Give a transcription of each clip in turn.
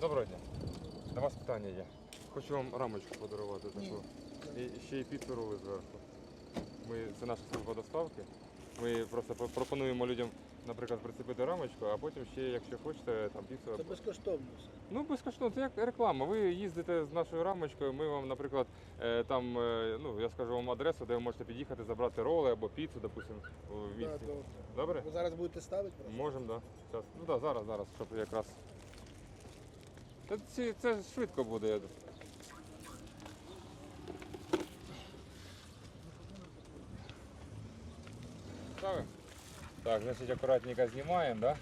Доброго дня. До вас питання є. Хочу вам рамочку подарувати таку. І ще й піцу роли зверху. Ми, це наша служба доставки. Ми просто пропонуємо людям, наприклад, прицепити рамочку, а потім ще, якщо хочете, там піцу. Це безкоштовно все. Ну, безкоштовно, це як реклама. Ви їздите з нашою рамочкою, ми вам, наприклад, е, там, е, ну, я скажу вам адресу, де ви можете під'їхати, забрати роли або піцу, допустимо, Да, місті. добре. Добре? Ви зараз будете ставити просто? Можемо, так. Да. Ну так, да, зараз, зараз, щоб якраз. Та ці, це швидко буде. думаю. Так, значить акуратненько знімаємо, да?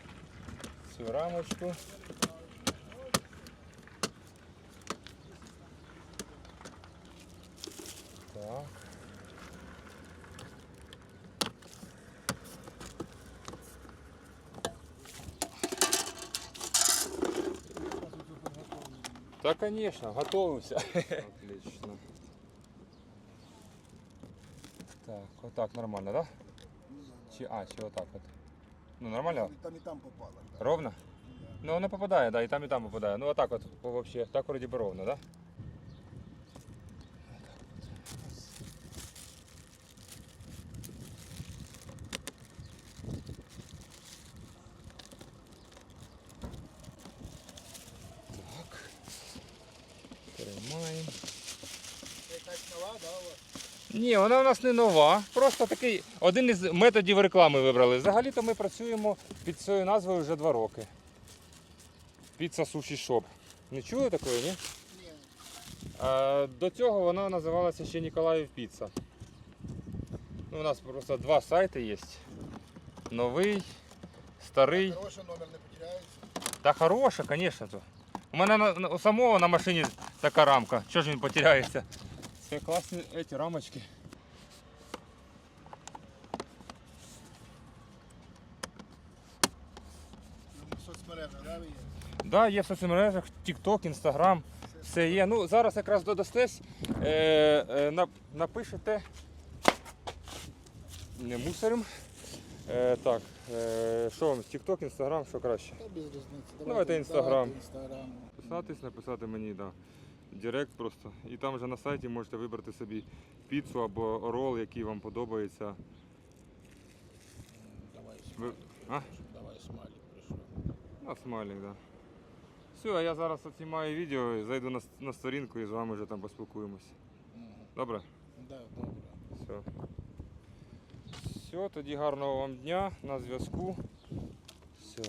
Цю рамочку. Так. Да, конечно, готовимся. Отлично. Так, вот так нормально, да? Чи, а, чи вот так вот. Ну, нормально? Там і там попало. да. Ровно? Ну, она попадает, да, и там, и там попадает. Ну, вот так вот вообще, так вроде бы ровно, да? Так. Тримаємо. Це якась нова, да, у вас? Ні, вона у нас не нова. Просто такий один із методів реклами вибрали. Взагалі-то ми працюємо під цією назвою вже два роки. Піца Суші Шоп. Не чули такої, ні? Ні. А, до цього вона називалася ще Ніколаїв Піца. Ну, у нас просто два сайти є. Новий, старий. Хороший номер не потеряється. Та хороша, звісно. У мене на, на- у самого на машині така рамка. Чого ж він потеряється? Це класні ці рамочки. В соцмережах, да, ви є? Да, є в соцмережах, TikTok, Instagram, все є. Ну, зараз якраз додастесь, е, е, нап- напишете. Не мусорим. Е, так, е, що вам, TikTok, Instagram, що краще? Та без різниці. Давайте Інстаграм. Інстаграм. Писатись, написати мені, да. Директ просто. І там вже на сайті можете вибрати собі піцу або рол, який вам подобається. Давай Ви- смайлик. А? Давай смайлик прийшов. А, смайлик, так. Да. Все, а я зараз знімаю відео, зайду на, с- на сторінку і з вами вже там поспілкуємося. Мгм. Добре? Да, добре. Все. Все, тоді гарного вам дня, на зв'язку.